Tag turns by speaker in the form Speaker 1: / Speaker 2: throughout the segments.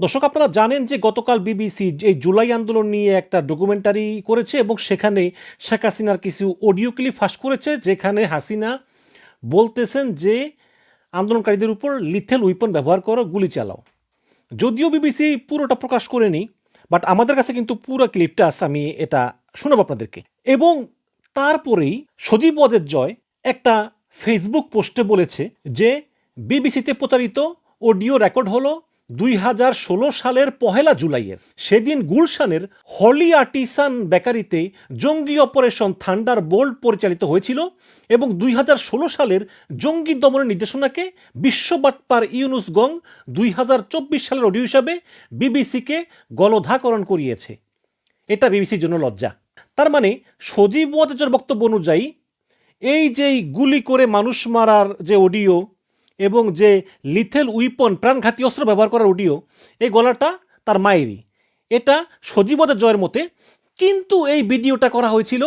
Speaker 1: দর্শক, আপনারা জানেন যে গতকাল বিবিসি এই জুলাই আন্দোলন নিয়ে একটা ডকুমেন্টারি করেছে এবং সেখানে শেখ হাসিনার কিছু অডিও ক্লিপ ফাঁস করেছে, যেখানে হাসিনা বলতেছেন যে, আন্দোলনকারীদের উপর লিথেল উইপন ব্যবহার করো, গুলি চালাও। যদিও বিবিসি পুরোটা প্রকাশ করেনি বাট আমাদের কাছে কিন্তু পুরো ক্লিপটা আছে, আমি এটা শোনাবো আপনাদেরকে। এবং তারপরেই সজীব ওয়াজের জয় একটা ফেসবুক পোস্টে বলেছে যে, বিবিসিতে প্রচারিত অডিও রেকর্ড হলো দুই হাজার ষোলো সালের পহেলা জুলাইয়ের। সেদিন গুলশানের হলি আর্টিসান বেকারিতে জঙ্গি অপারেশন থান্ডার বোল্ট পরিচালিত হয়েছিল এবং দুই হাজার ষোলো সালের জঙ্গি দমনের নির্দেশনাকে বিশ্ববাটপার ইউনুস গং দুই হাজার চব্বিশ সালের অডিও হিসাবে বিবিসিকে গলধাকরণ করিয়েছে। এটা বিবিসির জন্য লজ্জা। তার মানে সজীব ওয়াজের বক্তব্য অনুযায়ী, এই যে গুলি করে মানুষ মারার যে অডিও এবং যে লিথেল উইপন প্রাণঘাতী অস্ত্র ব্যবহার করার অডিও এই গলাটা তার মায়েরই। এটা সজীবদের জয়ের মতে, কিন্তু এই ভিডিওটা করা হয়েছিল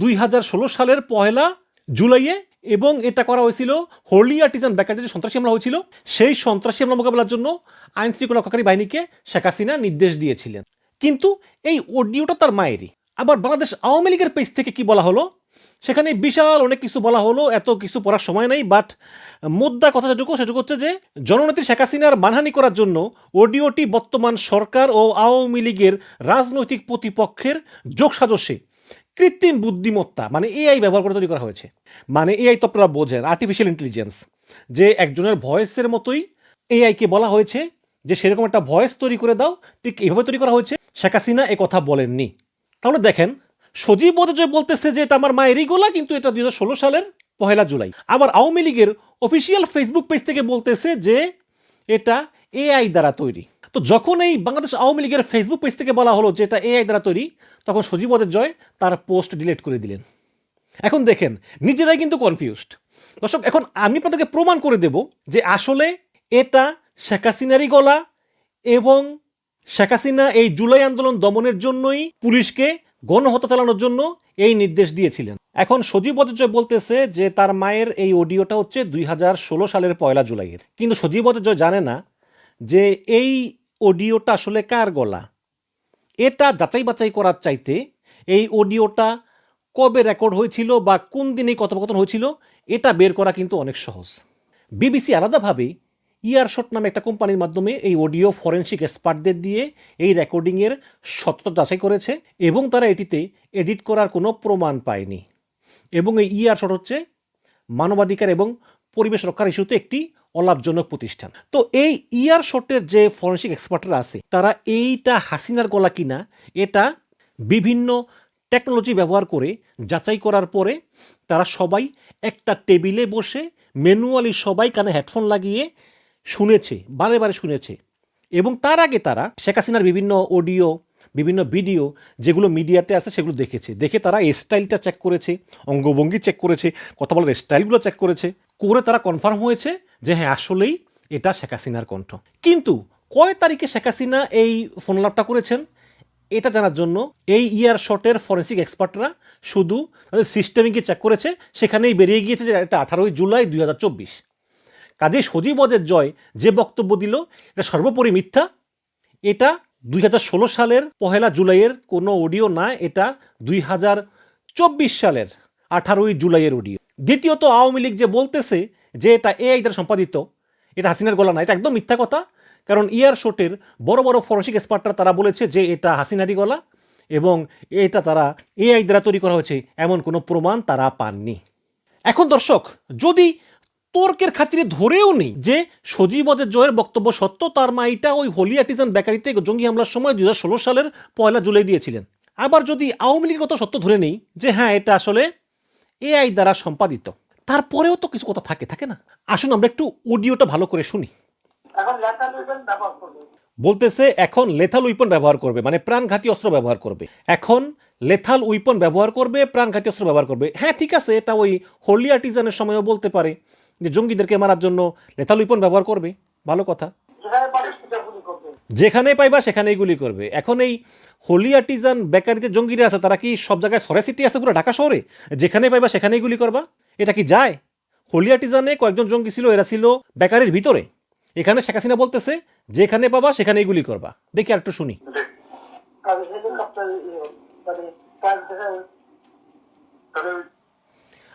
Speaker 1: দুই হাজার ষোলো সালের পহেলা জুলাইয়ে এবং এটা করা হয়েছিল হোলি আর্টিজান ব্যাকারিতে যে সন্ত্রাসী হামলা হয়েছিল, সেই সন্ত্রাসী হামলা মোকাবেলার জন্য আইন শৃঙ্খলা রক্ষাকারী বাহিনীকে শেখ হাসিনা নির্দেশ দিয়েছিলেন। কিন্তু এই অডিওটা তার মায়েরই। আবার বাংলাদেশ আওয়ামী লীগের পেজ থেকে কি বলা হলো? সেখানে বিশাল অনেক কিছু বলা হলো, এত কিছু পড়ার সময় নেই বাট মুদ্রা কথা যেটুকু, সেটুকু হচ্ছে যে, জননেত্রী শেখ হাসিনার মানহানি করার জন্য অডিওটি বর্তমান সরকার ও আওয়ামী লীগের রাজনৈতিক প্রতিপক্ষের যোগসাজশে কৃত্রিম বুদ্ধিমত্তা মানে এআই ব্যবহার করে তৈরি করা হয়েছে। মানে এআই তো আপনারা বোঝেন আর্টিফিশিয়াল ইন্টেলিজেন্স যে একজনের ভয়েসের মতোই এআইকে বলা হয়েছে, যে সেরকম একটা ভয়েস তৈরি করে দাও, ঠিক এইভাবে তৈরি করা হয়েছে। শেখ হাসিনা কথা বলেননি। তাহলে দেখেন সজীব বোধজয় বলতেছে যে এটা আমার মায়েরই গোলা কিন্তু এটা দুই সালের পহেলা জুলাই। আবার আওয়ামী লীগের অফিসিয়াল ফেসবুক পেজ থেকে বলতেছে যে এটা এআই দ্বারা তৈরি। তো যখন এই বাংলাদেশ আওয়ামী লীগের ফেসবুক পেজ থেকে বলা হলো যে এটা এআই দ্বারা তৈরি, তখন সজীব জয় তার পোস্ট ডিলিট করে দিলেন। এখন দেখেন, নিজেরাই কিন্তু কনফিউজড দর্শক, এখন আমি আপনাদেরকে প্রমাণ করে দেব যে আসলে এটা শেখ হাসিনারই গলা এবং শেখ হাসিনা এই জুলাই আন্দোলন দমনের জন্যই পুলিশকে গণহত্যা চালানোর জন্য এই নির্দেশ দিয়েছিলেন। এখন সজীব ভট্টাচার্য বলতেছে যে তার মায়ের এই অডিওটা হচ্ছে দুই হাজার ষোলো সালের পয়লা জুলাইয়ের। কিন্তু সজীব ভট্টাচার্য জানে না যে এই অডিওটা আসলে কার গলা। এটা যাচাই বাছাই করার চাইতে এই অডিওটা কবে রেকর্ড হয়েছিল বা কোন দিনে কথোপকথন হয়েছিল, এটা বের করা কিন্তু অনেক সহজ। বিবিসি আলাদাভাবে ইয়ারশট নামে একটা কোম্পানির মাধ্যমে এই অডিও ফরেন্সিক এক্সপার্টদের দিয়ে এই রেকর্ডিংয়ের সত্যতা যাচাই করেছে এবং তারা এটিতে এডিট করার কোনো প্রমাণ পায়নি। এবং এই ইয়ারশট হচ্ছে মানবাধিকার এবং পরিবেশ রক্ষার ইস্যুতে একটি অলাভজনক প্রতিষ্ঠান। তো এই ইয়ার শটের যে ফরেন্সিক এক্সপার্টরা আছে, তারা এইটা হাসিনার গলা কিনা, এটা বিভিন্ন টেকনোলজি ব্যবহার করে যাচাই করার পরে তারা সবাই একটা টেবিলে বসে, ম্যানুয়ালি সবাই কানে হেডফোন লাগিয়ে শুনেছে, বারে বারে শুনেছে। এবং তার আগে তারা শেখ হাসিনার বিভিন্ন অডিও, বিভিন্ন ভিডিও যেগুলো মিডিয়াতে আছে সেগুলো দেখেছে। দেখে তারা স্টাইলটা চেক করেছে, অঙ্গভঙ্গি চেক করেছে, কথা বলার স্টাইলগুলো চেক করেছে। করে তারা কনফার্ম হয়েছে যে হ্যাঁ আসলেই এটা শেখ হাসিনার কণ্ঠ। কিন্তু কয় তারিখে শেখ হাসিনা এই ফোন লাভটা করেছেন? এটা জানার জন্য এই ইয়ার শটের ফরেন্সিক এক্সপার্টরা শুধু তাদের সিস্টেমিংকে চেক করেছে, সেখানেই বেরিয়ে গিয়েছে যে এটা আঠারোই জুলাই দুই হাজার চব্বিশ। হাজার চব্বিশ কাজে সজীবদের জয় যে বক্তব্য দিল, এটা সর্বোপরি মিথ্যা। এটা দুই হাজার ষোলো সালের পহেলা জুলাইয়ের কোনো অডিও না, এটা দুই হাজার চব্বিশ সালের আঠারোই জুলাইয়ের অডিও। দ্বিতীয়ত আওয়ামী লীগ যে বলতেছে যে এটা এআই দ্বারা সম্পাদিত, এটা হাসিনার গলা না, এটা একদম মিথ্যা কথা। কারণ ইয়ার শোটের বড় বড় ফরেন্সিক এক্সপার্টরা তারা বলেছে যে এটা হাসিনারি গলা এবং এটা তারা এআই দ্বারা তৈরি করা হয়েছে, এমন কোনো প্রমাণ তারা পাননি। এখন দর্শক, যদি তর্কের খাতিরে ধরেও নেই যে সজীবদের জয়ের বক্তব্য সত্য তার মা এটা ওই হোলি আর্টিজান বেকারিতে জঙ্গি হামলার সময় দু হাজার ষোলো সালের পয়লা জুলাই দিয়েছিলেন। আবার যদি আওয়ামী লীগের কথা সত্য ধরে নেই যে হ্যাঁ এটা আসলে এআই দ্বারা সম্পাদিত তারপরেও তো কিছু কথা থাকে থাকে না? আসুন আমরা একটু অডিওটা ভালো করে শুনি। বলতেছে এখন লেথাল উইপন ব্যবহার করবে মানে প্রাণঘাতী অস্ত্র ব্যবহার করবে। এখন লেথাল উইপন ব্যবহার করবে প্রাণঘাতী অস্ত্র ব্যবহার করবে। হ্যাঁ ঠিক আছে এটা ওই হোলি আর্টিজানের সময়ও বলতে পারে। যে জঙ্গিদেরকে মারার জন্য লেথাল উইপন ব্যবহার করবে, ভালো কথা।
Speaker 2: যেখানে
Speaker 1: পাইবা সেখানেই গুলি করবে। এখন এই হোলি আর্টিজান বেকারিতে জঙ্গিরা আছে, তারা কি সব জায়গায় সরে সিটি আছে পুরো ঢাকা শহরে? যেখানে পাইবা সেখানেই গুলি করবা? এটা কি যায়? হোলি আর্টিজানে কয়েকজন জঙ্গি ছিল, এরা ছিল বেকারির ভিতরে। এখানে শেখ হাসিনা বলতেছে, যেখানে পাবা সেখানেই গুলি করবা। দেখি আর একটু শুনি
Speaker 2: কাজ দেখা
Speaker 3: তাহলে ওই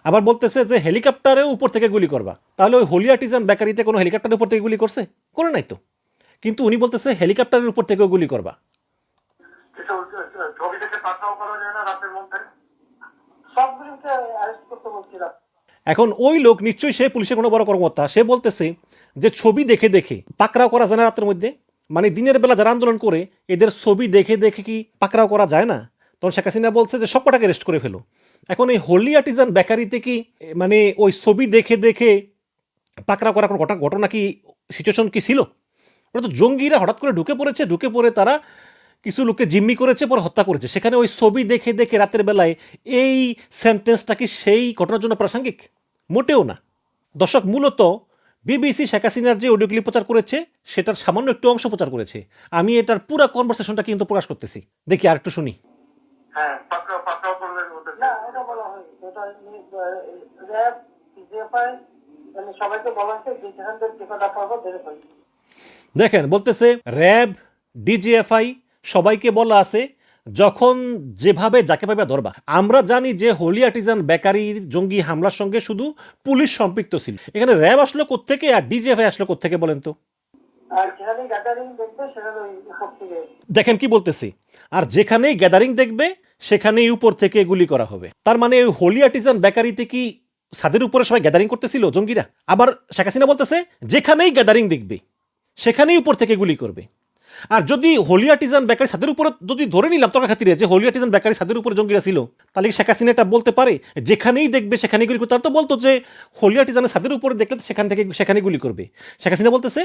Speaker 1: আবার বলতেছে যে হেলিকপ্টারেও উপর থেকে গুলি করবা। তাহলে ওই হোলি আর্টিজান বেকারিতে কোনো হেলিকপ্টারের উপর থেকে গুলি করছে? করে নাই তো। কিন্তু উনি বলতেছে হেলিকপ্টারের উপর থেকেও গুলি করবা। এখন ওই লোক নিশ্চয়ই সে পুলিশের কোনো বড় কর্মকর্তা। সে বলতেছে যে ছবি দেখে দেখে পাকড়াও করা যায় না রাতের মধ্যে। মানে দিনের বেলা যারা আন্দোলন করে এদের ছবি দেখে দেখে কি পাকড়াও করা যায় না? তখন শেখ হাসিনা বলছে যে সব কটাকে রেস্ট করে ফেলো। এখন এই হোলি আর্টিজান বেকারিতে কি মানে ওই ছবি দেখে দেখে পাকড়াও করার কোনো ঘটনা ঘটনা কি সিচুয়েশন কি ছিল? ওটা তো জঙ্গিরা হঠাৎ করে ঢুকে পড়েছে, ঢুকে পড়ে তারা কিছু লোককে জিম্মি করেছে, পরে হত্যা করেছে। সেখানে ওই ছবি দেখে দেখে রাতের বেলায় এই সেন্টেন্সটা কি সেই ঘটনার জন্য প্রাসঙ্গিক? মোটেও না। দর্শক, মূলত বিবিসি শেখ হাসিনার যে অডিও ক্লিপ প্রচার করেছে, সেটার সামান্য একটু অংশ প্রচার করেছে। আমি এটার পুরো কনভারসেশনটা কিন্তু প্রকাশ করতেছি। দেখি আর একটু শুনি।
Speaker 3: হ্যাঁ পাকড়াও পাকড়াও করলে ওদের
Speaker 2: না ওটা বলা হয়নি ওটা র্যাব মানে সবাইকে বলা যে
Speaker 1: দেখেন বলতেছে র্যাব ডিজিএফআই সবাইকে বলা আছে যখন যেভাবে যাকে পাবে ধরবা। আমরা জানি যে হোলি আর্টিজান বেকারির জঙ্গি হামলার সঙ্গে শুধু পুলিশ সম্পৃক্ত ছিল। এখানে র্যাব আসলো কোত্থেকে আর ডিজিএফআই আসলো কোত্থেকে বলেন তো? দেখেন কি বলতেছি আর যেখানেই গ্যাদারিং দেখবে সেখানেই উপর থেকে গুলি করা হবে। তার মানে হোলি আর্টিজান বেকারিতে কি ছাদের উপরে সবাই গ্যাদারিং করতেছিল, জঙ্গিরা। আবার শেখ হাসিনা বলতেছে, যেখানেই গ্যাদারিং দেখবে, সেখানেই উপর থেকে গুলি করবে। আর যদি হোলি আর্টিজান বেকারি ছাদের উপরে যদি ধরে নিলাম তোর খাতিরে যে হোলি আর্টিজান বেকারি ছাদের উপরে জঙ্গিরা ছিল, তাহলে শেখ হাসিনা এটা বলতে পারে, যেখানেই দেখবে, সেখানেই গুলি করবে? তারা তো বলতো যে হোলি আর্টিজানের ছাদের উপরে দেখলে সেখান থেকে সেখানে গুলি করবে। শেখ হাসিনা বলতেছে,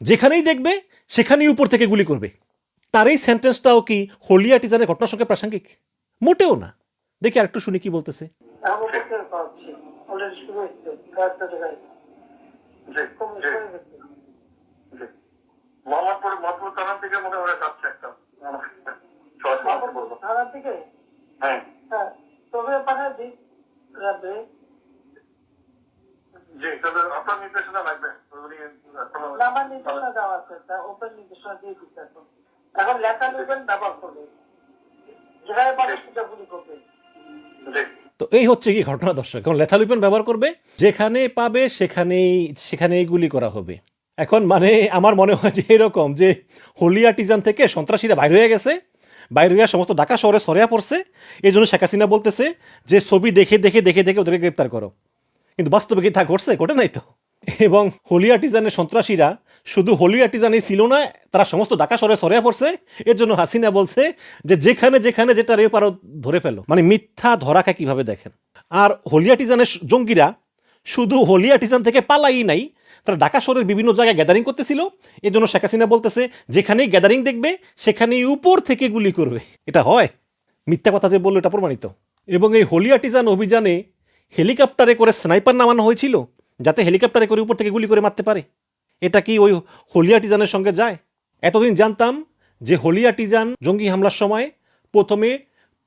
Speaker 1: যেখানেই দেখবে, সেখানেই উপর থেকে গুলি করবে। তার এই সেন্টেন্সটাও কি হোলি আর্টিজানের ঘটনার সঙ্গে প্রাসঙ্গিক? মোটেও না। দেখি আর একটু শুনি কি বলতেছে।
Speaker 2: থেকে শুরু
Speaker 3: মোহাম্মদপুর থানার থেকে মনে হয় যাচ্ছে একটা সরাসরি
Speaker 2: মাহবুব
Speaker 3: বলব
Speaker 2: থানার থেকে
Speaker 3: হ্যাঁ
Speaker 2: হ্যাঁ তবে পাঠায় দিই র্যাবে
Speaker 3: জি তবে আপনার নির্দেশনা লাগবে উনি এখনো-
Speaker 2: না, আমার নির্দেশনা দেওয়া আছে তা ওপেন নির্দেশনা দিয়ে দিচ্ছে এখন এখন লেখা নেবেন ব্যবহার করবে যেখানে পাবে সেটা গুলি করবে
Speaker 3: জি
Speaker 1: তো এই হচ্ছে কি ঘটনা দর্শক। এখন লেথা লুপেন ব্যবহার করবে যেখানে পাবে সেখানেই সেখানেই গুলি করা হবে। এখন মানে আমার মনে হয় যে এরকম যে হোলি আর্টিজান থেকে সন্ত্রাসীরা বাইর হয়ে গেছে, বাইরে হয়ে সমস্ত ঢাকা শহরে সরিয়া পড়ছে, এই জন্য শেখ হাসিনা বলতেছে যে ছবি দেখে দেখে দেখে দেখে ওদেরকে গ্রেপ্তার করো। কিন্তু বাস্তবে কি তা ঘটছে? ঘটে নাই তো। এবং হোলি আর্টিজানের সন্ত্রাসীরা শুধু হোলি আর্টিজানই ছিল না, তারা সমস্ত ডাকা শহরে সরে পড়ছে। এর জন্য হাসিনা বলছে যে যেখানে যেখানে যেটা রে পারো ধরে ফেলো। মানে মিথ্যা ধরাকে কীভাবে দেখেন? আর হোলি আর্টিজানের জঙ্গিরা শুধু হোলি আর্টিজান থেকে পালাই নাই, তারা ঢাকা শহরের বিভিন্ন জায়গায় গ্যাদারিং করতেছিল। এর জন্য শেখ হাসিনা বলতেছে, যেখানেই গ্যাদারিং দেখবে, সেখানেই উপর থেকে গুলি করবে। এটা হয়। মিথ্যা কথা যে বলল, এটা প্রমাণিত। এবং এই হোলি আর্টিজান অভিযানে হেলিকপ্টারে করে স্নাইপার নামানো হয়েছিল, যাতে হেলিকপ্টারে করে উপর থেকে গুলি করে মারতে পারে। এটা কি ওই হোলি আর্টিজানের সঙ্গে যায়? এতদিন জানতাম যে হোলি আর্টিজান জঙ্গি হামলার সময় প্রথমে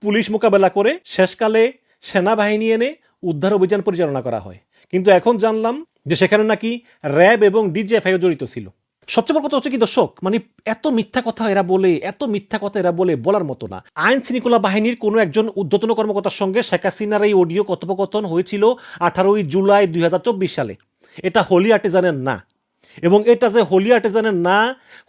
Speaker 1: পুলিশ মোকাবেলা করে শেষকালে সেনাবাহিনী এনে উদ্ধার অভিযান পরিচালনা করা হয়। কিন্তু এখন জানলাম যে সেখানে নাকি র্যাব এবং ডিজিএফআইও জড়িত ছিল। সবচেয়ে বড় কথা হচ্ছে কি দর্শক মানে এত মিথ্যা কথা এরা বলে, এত মিথ্যা কথা এরা বলে বলার মতো না। আইন শৃঙ্খলা বাহিনীর কোনো একজন ঊর্ধ্বতন কর্মকর্তার সঙ্গে শেখ হাসিনার এই অডিও কথোপকথন হয়েছিল আঠারোই জুলাই দুই হাজার চব্বিশ সালে। এটা হোলি আর্টিজানের না। এবং এটা যে হোলি আর্টিজানের না,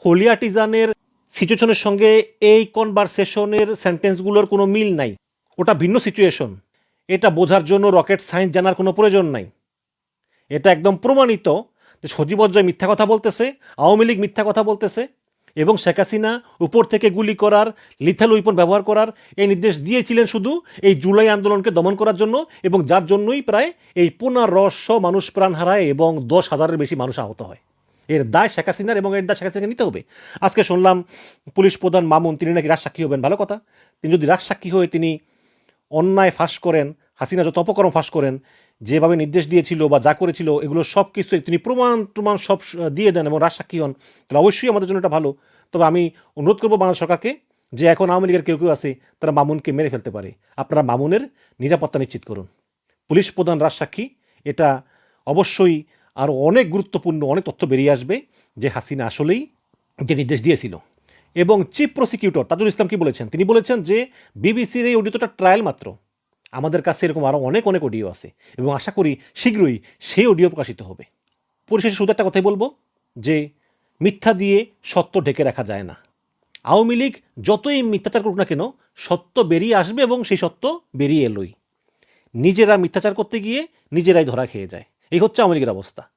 Speaker 1: হোলি আর্টিজানের সিচুয়েশনের সঙ্গে এই কনভারসেশনের সেন্টেন্সগুলোর কোনো মিল নাই। ওটা ভিন্ন সিচুয়েশন। এটা বোঝার জন্য রকেট সায়েন্স জানার কোনো প্রয়োজন নাই। এটা একদম প্রমাণিত যে সজীব অজয় মিথ্যা কথা বলতেছে, আওয়ামী লীগ মিথ্যা কথা বলতেছে এবং শেখ হাসিনা উপর থেকে গুলি করার লিথাল উইপন ব্যবহার করার এই নির্দেশ দিয়েছিলেন শুধু এই জুলাই আন্দোলনকে দমন করার জন্য এবং যার জন্যই প্রায় এই পনেরোশো মানুষ প্রাণ হারায় এবং দশ হাজারের বেশি মানুষ আহত হয়। এর দায় শেখ হাসিনার এবং এর দায় শেখ হাসিনাকে নিতে হবে। আজকে শুনলাম পুলিশ প্রধান মামুন, তিনি নাকি রাজসাক্ষী হবেন, ভালো কথা। তিনি যদি রাজসাক্ষী হয়ে তিনি অন্যায় ফাঁস করেন, হাসিনা যত অপকর্ম ফাঁস করেন, যেভাবে নির্দেশ দিয়েছিল বা যা করেছিল, এগুলো সব কিছু তিনি প্রমাণ প্রমাণ সব দিয়ে দেন এবং রাজসাক্ষী হন, তাহলে অবশ্যই আমাদের জন্য এটা ভালো। তবে আমি অনুরোধ করব বাংলাদেশ সরকারকে যে এখন আওয়ামী লীগের কেউ কেউ আছে, তারা মামুনকে মেরে ফেলতে পারে। আপনারা মামুনের নিরাপত্তা নিশ্চিত করুন। পুলিশ প্রধান রাজসাক্ষী, এটা অবশ্যই আরও অনেক গুরুত্বপূর্ণ, অনেক তথ্য বেরিয়ে আসবে যে হাসিনা আসলেই যে নির্দেশ দিয়েছিল। এবং চিফ প্রসিকিউটর তাজুল ইসলাম কি বলেছেন? তিনি বলেছেন যে বিবিসির এই অডিওটা ট্রায়াল মাত্র। আমাদের কাছে এরকম আরও অনেক অনেক অডিও আছে এবং আশা করি শীঘ্রই সেই অডিও প্রকাশিত হবে। পরিশেষে শুধু একটা কথাই বলব যে মিথ্যা দিয়ে সত্য ঢেকে রাখা যায় না। আওয়ামী লীগ যতই মিথ্যাচার করুক না কেন, সত্য বেরিয়ে আসবে এবং সেই সত্য বেরিয়ে এলোই। নিজেরা মিথ্যাচার করতে গিয়ে নিজেরাই ধরা খেয়ে যায়। এই হচ্ছে লীগের অবস্থা।